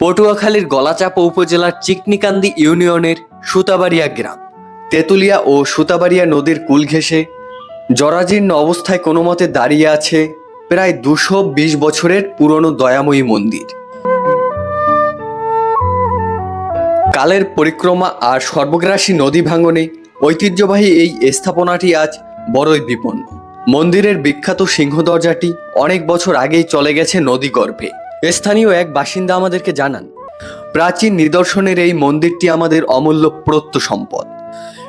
পটুয়াখালীর গলাচাপা উপজেলার চিকনিকান্দি ইউনিয়নের সুতাবাড়িয়া গ্রাম। তেঁতুলিয়া ও সুতাবাড়িয়া নদীর কুল ঘেঁষে জরাজীর্ণ অবস্থায় কোনো মতে দাঁড়িয়ে আছে প্রায় দুশো বিশ বছরের পুরনো দয়াময়ী মন্দির। কালের পরিক্রমা আর সর্বগ্রাসী নদী ভাঙনে ঐতিহ্যবাহী এই স্থাপনাটি আজ বড়ই বিপন্ন। মন্দিরের বিখ্যাত সিংহ দরজাটি অনেক বছর আগেই চলে গেছে নদী গর্ভে। স্থানীয় এক বাসিন্দা আমাদেরকে জানান প্রাচীন নিদর্শনের এই মন্দিরটি আমাদের অমূল্য প্রত্য সম্পদ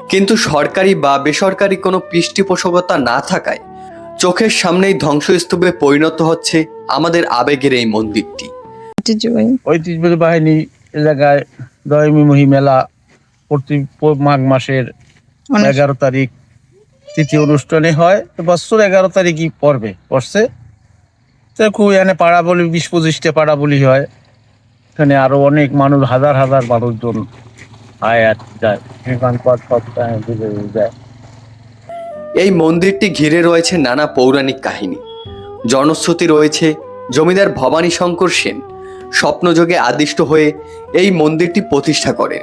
কিন্তু সরকারি বা বেসরকারি কোনো পৃষ্ঠপোষকতা না থাকায় চোখের সামনেই ধ্বংসস্তূপে পরিণত হচ্ছে আমাদের আবেগের এই মন্দিরটি। ঐতিহ্যবাহী। ঐতিহ্যবাহী বাহিনী এলাকায় দয়মী মেলা প্রতি মাঘ মাসের এগারো তারিখ তিথি অনুষ্ঠানে হয়। বছর এগারো তারিখই পড়বে পড়ছে। খুব এখানে পাড়া বলি বিশ পঁচিশটা পাড়া বলি হয়। এখানে আরও অনেক মানুষ, হাজার হাজার মানুষজন আয় আর যায়। এই মন্দিরটি ঘিরে রয়েছে নানা পৌরাণিক কাহিনী। জনশ্রুতি রয়েছে জমিদার ভবানী শঙ্কর সেন স্বপ্নযোগে আদিষ্ট হয়ে এই মন্দিরটি প্রতিষ্ঠা করেন।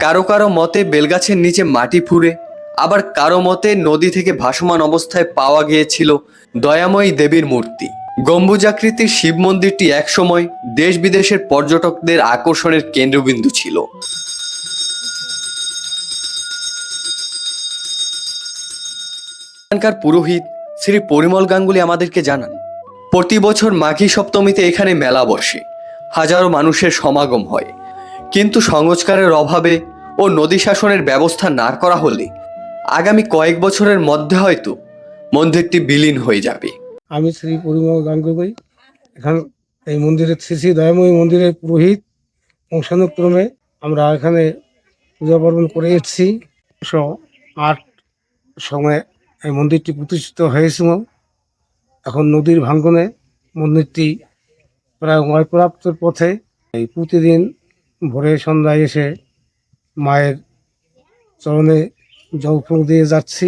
কারও কারও মতে বেলগাছের নিচে মাটি ফুঁড়ে আবার কারও মতে নদী থেকে ভাসমান অবস্থায় পাওয়া গিয়েছিল দয়াময়ী দেবীর মূর্তি। গম্বুজাকৃতির শিব মন্দিরটি একসময় দেশ বিদেশের পর্যটকদের আকর্ষণের কেন্দ্রবিন্দু ছিল। এখানকার পুরোহিত শ্রী পরিমল গাঙ্গুলি আমাদেরকে জানান, প্রতি বছর মাঘী সপ্তমীতে এখানে মেলা বসে, হাজারো মানুষের সমাগম হয়। কিন্তু সংস্কারের অভাবে ও নদী শাসনের ব্যবস্থা না করা হলে আগামী কয়েক বছরের মধ্যে হয়তো মন্দিরটি বিলীন হয়ে যাবে। আমি শ্রী পরিমল গাঙ্গুবাই এখান এই মন্দিরের শ্রী শ্রী দয়াময়ী মন্দিরের পুরোহিত বংশানুক্রমে আমরা এখানে পূজা পার্বণ করে এসেছি। আট সময়ে এই মন্দিরটি প্রতিষ্ঠিত হয়েছিল। এখন নদীর ভাঙ্গনে মন্দিরটি প্রায় ময়প্রাপ্তর পথে। এই প্রতিদিন ভোরে সন্ধ্যায় এসে মায়ের চরণে জলফল দিয়ে যাচ্ছি।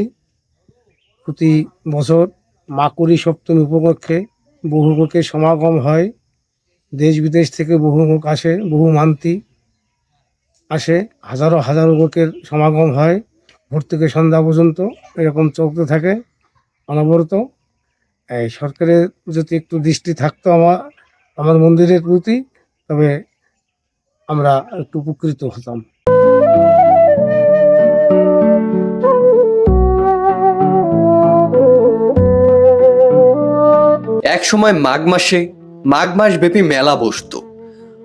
প্রতি বছর মাকুরি সপ্তমী উপলক্ষে বহু লোকের সমাগম হয়। দেশ বিদেশ থেকে বহু লোক আসে, বহু মান্তি আসে। হাজারো হাজারো লোকের সমাগম হয়। ভোর থেকে সন্ধ্যা পর্যন্ত এরকম চলতে থাকে অনবরত। এই সরকারের যদি একটু দৃষ্টি থাকতো আমার আমার মন্দিরের প্রতি, তবে আমরা একটু উপকৃত হতাম। এক সময় মাঘ মাসে, মাঘ মাস ব্যাপী মেলা বসতো।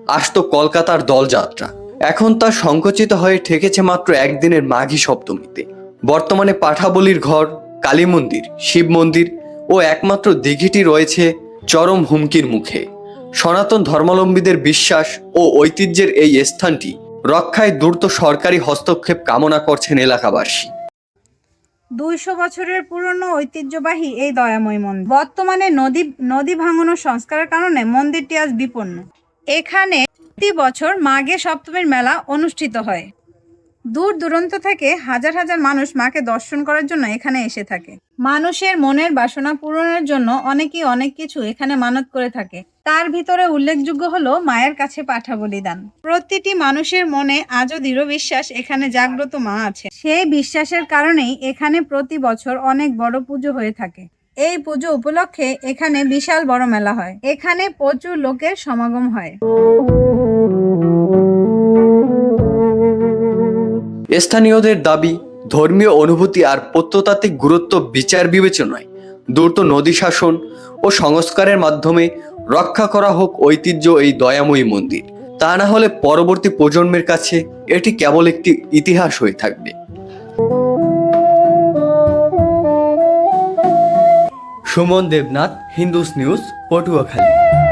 আসতো কলকাতার দলযাত্রা। এখন তা সংকুচিত হয়ে ঠেকেছে মাত্র একদিনের মাঘী সপ্তমীতে। বর্তমানে পাঠাবলির ঘর, কালী মন্দির, শিব মন্দির ও একমাত্র দিঘিটি রয়েছে চরম হুমকির মুখে। সনাতন ধর্মাবলম্বীদের বিশ্বাস ও ঐতিহ্যের এই স্থানটি রক্ষায় দ্রুত সরকারি হস্তক্ষেপ কামনা করছেন এলাকাবাসী। দুইশো বছরের পুরনো ঐতিহ্যবাহী এই দয়াময় মন্দির। বর্তমানে নদী নদী ভাঙানো সংস্কারের কারণে মন্দিরটি আজ বিপন্ন। এখানে প্রতি বছর মাঘে সপ্তমীর মেলা অনুষ্ঠিত হয়। দূর দূরান্ত থেকে হাজার হাজার মানুষ মাকে দর্শন করার জন্য এখানে এসে থাকে। মানুষের মনের বাসনা পূরণের জন্য অনেকেই অনেক কিছু এখানে মানত করে থাকে। তার ভিতরে উল্লেখযোগ্য হলো মায়ের কাছে পাঠা বলিদান। প্রতিটি মানুষের মনে আজও দৃঢ় বিশ্বাস এখানে জাগ্রত মা আছে। সেই বিশ্বাসের কারণেই এখানে প্রতি বছর অনেক বড় পুজো হয়ে থাকে। এই পুজো উপলক্ষে এখানে বিশাল বড় মেলা হয়। এখানে প্রচুর লোকের সমাগম হয়। স্থানীয়দের দাবি, ধর্মীয় অনুভূতি আর প্রত্নতাত্ত্বিক গুরুত্ব বিচার বিবেচনায়। দ্রুত নদী শাসন ও সংস্কারের মাধ্যমে রক্ষা করা হোক ঐতিহ্য এই দয়াময়ী মন্দির। তা না হলে পরবর্তী প্রজন্মের কাছে এটি কেবল একটি ইতিহাস হয়ে থাকবে। Suman Debnath, Hindus news, Patuakhali.